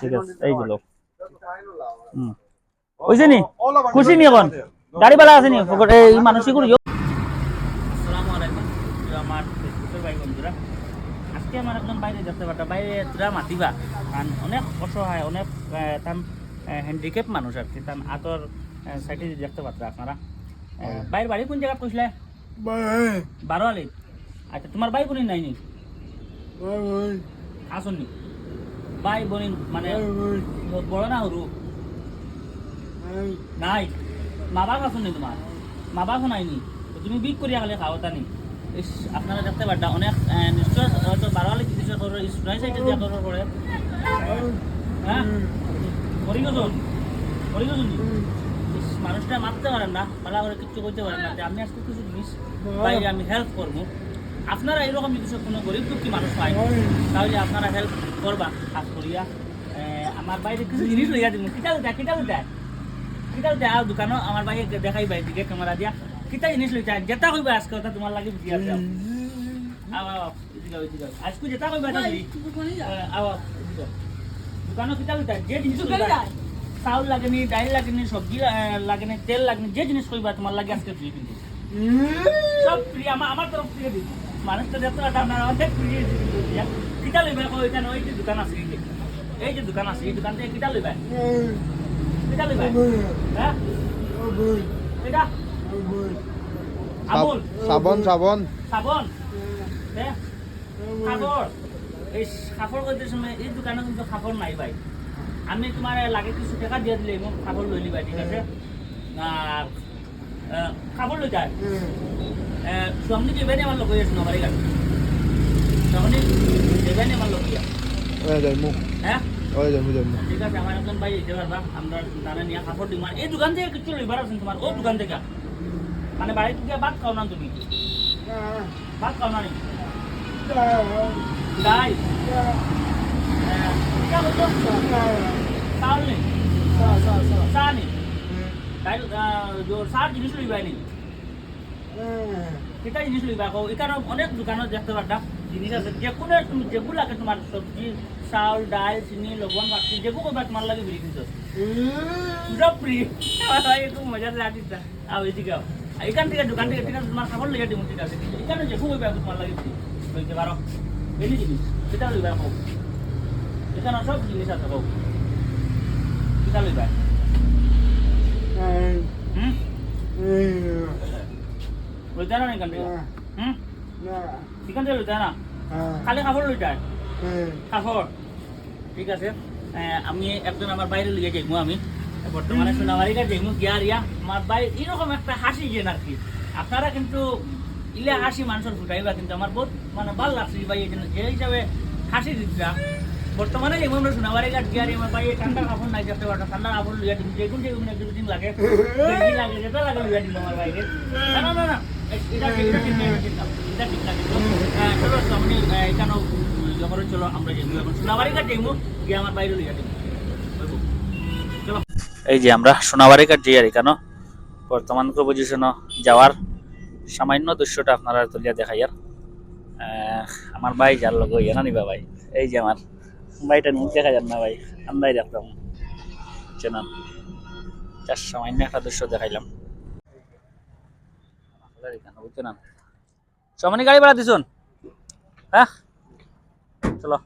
ঠিক আছে এই যে লোক হুম নি খুশি নি এখন গাড়ি বালা আছে নি এই মানসিক করি আমার ফেসবুকের ভাই বন্ধুরা আজকে আমার একজন বাইরে যেতে পারটা বাইরে তোরা মাতিবা কারণ অনেক অসহায় অনেক তান হ্যান্ডিক্যাপ মানুষ আর কি তান আতর সাইডে দেখতে পারতা আপনারা আহ, বাইরের বাড়ি কোন জায়গা কইছিলে বারো আলি আচ্ছা তোমার ভাই বোন নাই নি আসুন নি ভাই বোন মানে বড় না সৰু? নাই। মা বাপ আসুন তোমার মা বাপ নাই নি? তো তুমি বিক করিয়া খালে খাওয়াতা নি ইস আপনারা দেখতে পারটা অনেক নিশ্চয় হয়তো বারোয়ালি চিকিৎসা করো স্প্রাই সাইডে দিয়া করো পরে হ্যাঁ করি গেছুন করি গেছুন নি? ইস, মানুষটা মারতে পারেন না। ভালো করে কিচ্ছু করতে পারেন না। আমি আজকে কিছু জিনিস আমি হেল্প করব। আপনারা এরকম যদি কোনো গরিব দুঃখী মানুষ পায় তাহলে আপনারা হেল্প করবা কাজ করিয়া। আমার বাইরে কিছু জিনিস লইয়া দিব কিটা লইতা কিটা লইতা? কিটা লইতা? আর দোকানও আমার বাইরে দেখাই বাই দিকে ক্যামেরা দিয়া। কিটা জিনিস লইতা? যেটা কইবা আজকে কথা তোমার লাগে এদিকে আও, আজকে যেটা কইবা দিবি। দোকানও কিটা লইতা? যে জিনিস চাউল লাগেনি ডাইল লাগেনি সবজি লাগেনি তেল লাগেনি যে জিনিস কইবা তোমার লাগে আজকে ফ্রি কিন্তু। সব ফ্রি আমার আমার তরফ থেকে দিই মানুষ তো দেখতে পারে আপনার অনেক ফ্রি কিটা লইবা? কই এখানে ওই যে দোকান আছে এই যে। এই যে দোকান আছে এই দোকান থেকে কিটা লইবা? কিটা লইবা? হ্যাঁ? এটা আমুল সাবন সাবন সাবন? হ্যাঁ? এই কাপড় করতে সময় এই দোকানে কিন্তু কাপড় নাই ভাই। আমি তোমার লাগে কিছু টাকা দিয়ে দিলে মোক কাপড় লই লিবা ঠিক আছে? আর কাপড় লই যায় সামনে যে ভ্যানে আমার লোক হয়েছে নবারি গাড়ি সামনে যে ভ্যানে আমার লোক হ্যাঁ ঠিক আছে আমার একজন ভাই দিতে পারবা আমরা দানা নিয়ে কাপড় দিব এই দোকান থেকে কিছু লইবার আছেন তোমার দোকান থেকে মানে বাড়ি থেকে ভাত খাও না তুমি? বাদ খাও না তাই তাহলে তাহলে তাহলে তাহলে জিনিস লইবাই নেই এটা জিনিস লইবা কো এখানে অনেক দোকানত দেখতে পারতা জিনিস আছে যে কোনো তুমি যেগুলো লাগে তোমার সবজি চাউল ডাল চিনি লবণ বাকি যেগুলো কইবা তোমার লাগে বিক্রি দিছ সব ফ্রি খুব মজা লাগিছে আও এদিকে এখান থেকে দোকান থেকে ঠিক আছে তোমার খাবার লেগে দিব ঠিক আছে। এখানে যেগুলো কইবা তোমার লাগে ফ্রি বলতে পারো? এই জিনিস। এটা লইবা কো এখানে সব জিনিস আছে কো এটা লইবা হুম লইতা না এখান থেকে হুম? এখান থেকে লইতা না খালি কাপড় লইতা কাপড়? ঠিক আছে। আমি একজন আমার বাইরে লিগে যাইমু আমি। বর্তমানে সোনাবাড়িকা যাইমু গিয়া রিয়া আমার বাইরে এরকম একটা হাসি গিয়ে আর কি। আপনারা কিন্তু ইলে হাসি মানুষের ফুটাইবা কিন্তু আমার বহুত মানে ভালো লাগছে ভাই এই হিসাবে হাসি দিচ্ছা বর্তমানে যেমন আমরা সোনাবাড়ি ঘাট গিয়া আমার ভাই ঠান্ডা কাপড় নাই দেখতে পারো ঠান্ডা কাপড় লিয়া দিন যেগুন যেগুন এক দুদিন লাগে। লাগে যেটা লাগে লিয়া দিন আমার বাইরে না না না না। এই যে আমরা সোনাবাড়ি ঘাট যাই আর এখানে। বর্তমান পজিশনে যাওয়ার সামান্য দৃশ্যটা আপনারা তুলিয়া দেখাই আর। আমার ভাই যার লোক ইয়ে না নিবা ভাই। এই যে আমার ভাইটা মুখ দেখা যান না ভাই। আন্দাই দেখতাম চেনান। যার সামান্য একটা দৃশ্য দেখাইলাম। বুঝছেন সমানি গাড়ি ভাড়া দিছুন? হ্যাঁ? চলো।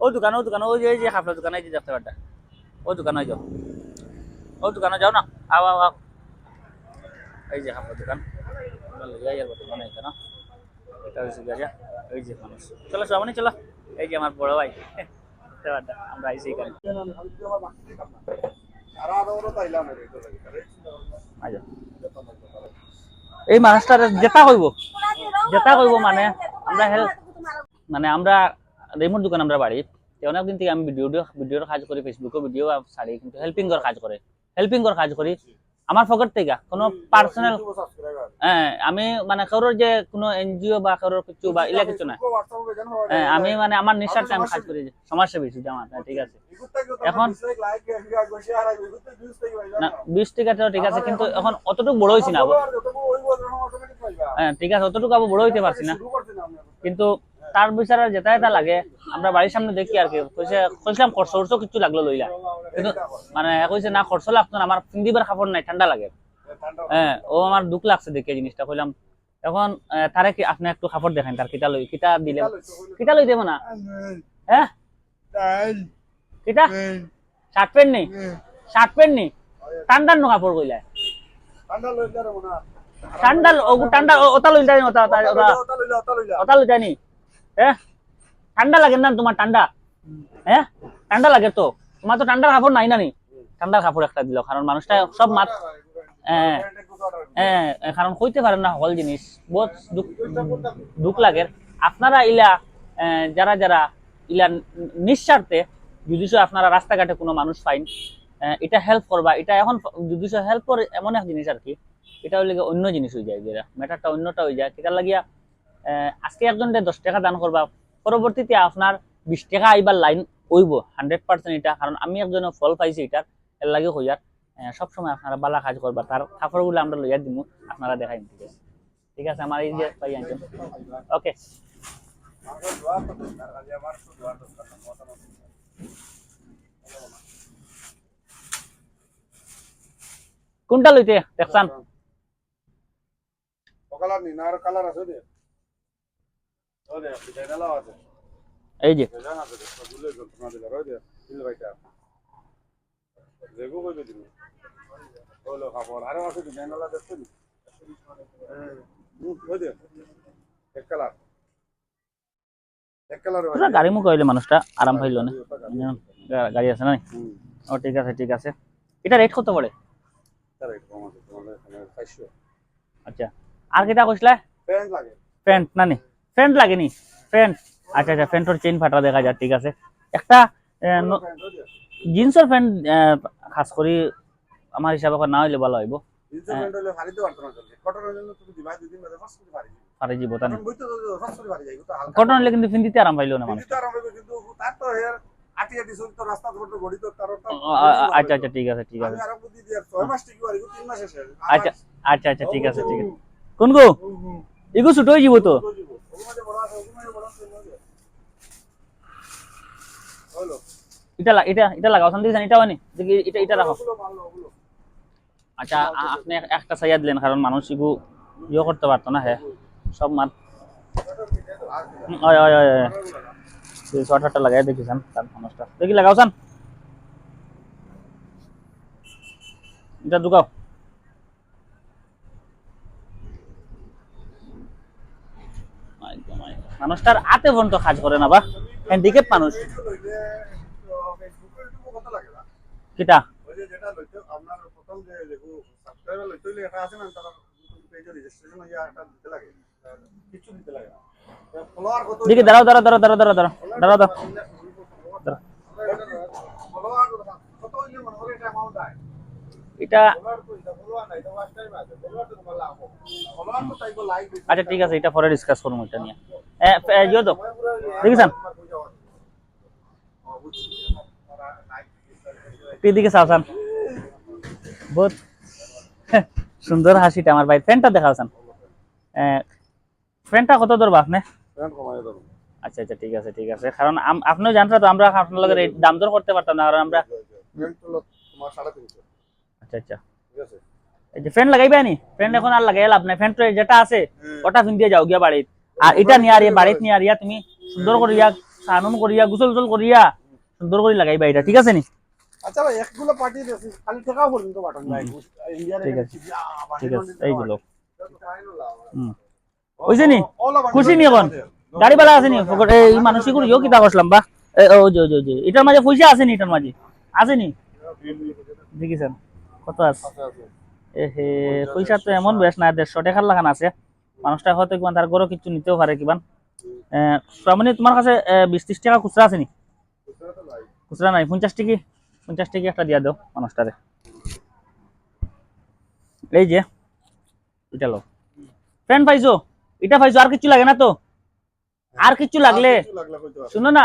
ও দোকান ও দোকান ওই যে, এই যে হাফলা দোকান, এই যে দেখতে পারটা ও দোকানে যাও। ও দোকানে যাও না। আও আও আও। এই যে হাফলা দোকান। দোকানে এখানে। এটা এই যে চলো সবাই চলো। এই যে আমার বড় ভাই। আমরা আইসি। এই মানুষটার যেটা হইব। যেটা হইব মানে আমরা হেল্প মানে আমরা রেমোর দোকান আমরা বাড়ি। অনেকদিন থেকে আমি ভিডিও ভিডিওর কাজ করি ফেসবুকে ভিডিও ছাড়ি, কিন্তু হেল্পিংয়ের কাজ করে। হেল্পিং কর কাজ করি। আমার পকেট থেকে কোনো পার্সোনাল হ্যাঁ আমি মানে কারোর যে কোনো এনজিও বা কারোর কিছু বা ইলা কিছু না। হ্যাঁ আমি মানে আমার নিঃস্বার্থে আমি কাজ করি সমাজসেবী শুধু আমার হ্যাঁ, ঠিক আছে। এখন না বিশ টাকা তো ঠিক আছে কিন্তু এখন অতটুকু বড় হয়েছি না। হ্যাঁ ঠিক আছে অতটুকু আবার বড় হইতে পারছি না। কিন্তু তার বিচারে যেটা এটা লাগে আমরা বাড়ির সামনে দেখি আর কি কইছে কইছিলাম খরচ কিছু লাগল লইলা। মানে কইছে না খরচ লাগতো না আমার পিন্দিবার কাপড় নাই ঠান্ডা লাগে। হ্যাঁ ও আমার দুঃখ লাগছে দেখে জিনিসটা। কইলাম এখন তারে কি আপনি একটু কাপড় দেখেন তার কিতা লই কিতা দিলে কিতা লই দেবো না? হ্যাঁ? কিতা শার্ট প্যান্ট নেই শার্ট প্যান্ট নেই ঠান্ডার নো কাপড় কইলা ঠান্ডা লই যাই হ্যাঁ? ঠান্ডা লাগে না তোমার ঠান্ডা? হ্যাঁ? ঠান্ডা লাগে তো? তো ঠান্ডার কাপড় নাই না নি ঠান্ডার কাপড় একটা দিল, কারণ মানুষটা সব মাত হ্যাঁ হ্যাঁ কারণ কইতে পারেন না সকল জিনিস, বহুত দুঃখ লাগে। আপনারা ইলা যারা যারা ইলা নিঃস্বার্থে যদি আপনারা রাস্তাঘাটে কোনো মানুষ পাইন এটা হেল্প করবা। এটা এখন যদি হেল্প করে এমন এক জিনিস আর কি, এটা গিয়ে অন্য জিনিস হয়ে যায় যেটা ম্যাটারটা অন্যটা হয়ে যায়। সেটা লাগিয়া আজকে একজন দশ টাকা দান করবা, পরবর্তীতে আপনার বিশ টাকা আইবার লাইন হইব হান্ড্রেড পার্সেন্ট এটা। কারণ আমি একজনের ফল পাইছি এটার এর লাগে হইয়ার সবসময় আপনারা বালা কাজ করবা। তার কাপড়গুলো আমরা লইয়া দিব আপনারা দেখাই ঠিক আছে ঠিক আছে, আমার এই যে পাই আনছেন ওকে কোনটা লইতে দেখছান? কালার নি, না আর কালার আছে দে ও দে লাও আছে এই যে। গাড়ি মুখ হইলে মানুষটা আরাম হইল না। হ্যাঁ, গাড়ি আছে নাই ও ঠিক আছে ঠিক আছে। এটা রেট কত পড়ে? আচ্ছা। আর কেটা কইসলা প্যান্ট লাগে। প্যান্ট না নি? প্যান্ট লাগেনি। প্যান্ট। আচ্ছা আচ্ছা ফ্যান্টোর চেইন ফাটা দেখা যায় ঠিক আছে। একটা জিন্সের প্যান্ট খাস করে আমার হিসাবে না হইলে ভালো হইব। কটন হলে কিন্তু ফিন্দিতে আরাম পাইলো না আচ্ছা আচ্ছা ঠিক আছে ঠিক আছে। আচ্ছা আচ্ছা আচ্ছা ঠিক আছে ঠিক আছে। কোন গো? এগো ছুটো হয়ে যাব তো? এটা এটা এটা লাগাও শান্তি এটা হয়নি দেখি এটা এটা রাখো। আচ্ছা আপনি একটা সাইয়া দিলেন কারণ মানুষ ইগু ইয়ে করতে পারতো না হ্যাঁ সব মাত হুম, ওই ওই ওই ওই। শর্ট লাগাই দেখিছেন তার মানুষটা। দেখি লাগাওছান এটা ঢুকাও। একদম, একদম। মানুষটার আতে পর্যন্ত কাজ করে না বা। হ্যান্ডিক্যাপ মানুষ। আচ্ছা ঠিক আছে এটা পরে ডিসকাস করব এটা নিয়ে। ইয়ে দেখিছেন? দিকে চাওছান বহুত সুন্দর হাসিটা আমার ভাই। ফ্যানটা দেখাওছান ফ্যানটা কত ধরবা আপনি? আচ্ছা আচ্ছা ঠিক আছে ঠিক আছে। কারণ আপনিও জানতো তো আমরা আপনার লগে দাম দর করতে পারতাম না কারণ আমরা আচ্ছা আচ্ছা। এই যে ফ্যান লাগাইবে নি? ফ্যান এখন আর লাগাই লাভ নাই। ফ্যান তো যেটা আছে ওটা ফিন দিয়ে যাও গিয়া বাড়িত। আর এটা নিয়ে আর বাড়িত নিয়ে আর ইয়া তুমি সুন্দর করিয়া সানুন করিয়া গুসল গুসল করিয়া সুন্দর করে লাগাইবা এটা। ঠিক আছে নি? আচ্ছা ভাই একগুলো পার্টি দিয়েছি খালি টাকাও পর্যন্ত পাঠান ভাই ইন্ডিয়ার ঠিক আছে ঠিক আছে এইগুলো হুম হইছে নি খুশি নি এখন গাড়িওয়ালা আছে নি ফকট এই মানসিক ইও কিতা করলাম বা এ, ও যে যে যে এটার মাঝে পয়সা আছে নি এটার মাঝে আছে নি দেখিছেন কত আছে এ হে পয়সা তো এমন বেশ না দেড়শো টাকার লাগান আছে মানুষটা হয়তো কিমান তার গরো কিছু নিতেও পারে কিমান মানে তোমার কাছে বিশ ত্রিশ টাকা খুচরা আছে নি খুচরা নাই পঞ্চাশ টিকি পঞ্চাশ টিকি একটা দিয়া দাও মানুষটারে। এই যে এটা লো। ফ্রেন্ড পাইছো? এটা পাইছো আর কিছু লাগে না তো? আর কিছু লাগলে? শুনো না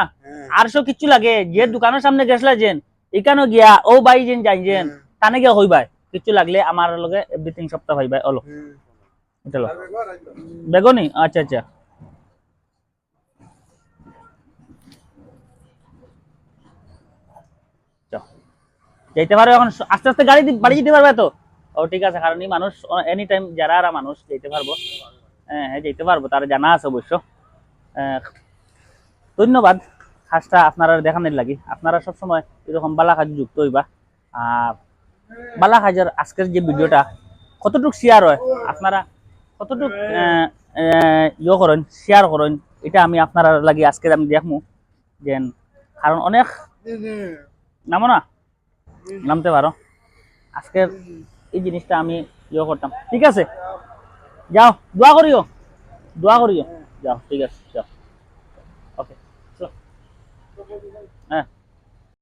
আর সব কিছু লাগে। যে দোকানের সামনে গেছলা যেন এখানে গিয়া ও বাই যেন যাই যেন তানে গিয়া হইবাই কিছু লাগলে আমার লগে এভরিথিং সপ্তাহ হইবাই অলো এটা লো। বেগুনি? আচ্ছা আচ্ছা। যাইতে পারো এখন আস্তে আস্তে গাড়ি বাড়ি যেতে পারবে তো? ও, ঠিক আছে, কারণ মানুষ এনি টাইম যারা আর মানুষ যেতে পারব। হ্যাঁ হ্যাঁ যেতে পারব, তার জানা আছে অবশ্য। ধন্যবাদ। খাসটা আপনারা দেখানোর লাগি। আপনারা সবসময় এরকম বালা কাজ যুক্ত হইবা। আর বালা কাজের আজকের যে ভিডিওটা, কতটুক শেয়ার হয়, আপনারা কতটুক ইয়ে করেন শেয়ার করেন, এটা আমি আপনারা লাগি আজকে আমি দেখমু। যেন কারণ অনেক নামো না? নামতে পারো। আজকের এই জিনিসটা আমি ইয়ে করতাম। ঠিক আছে? যাও, দোয়া করিও। দোয়া করিও। যাও, ঠিক আছে, যাও।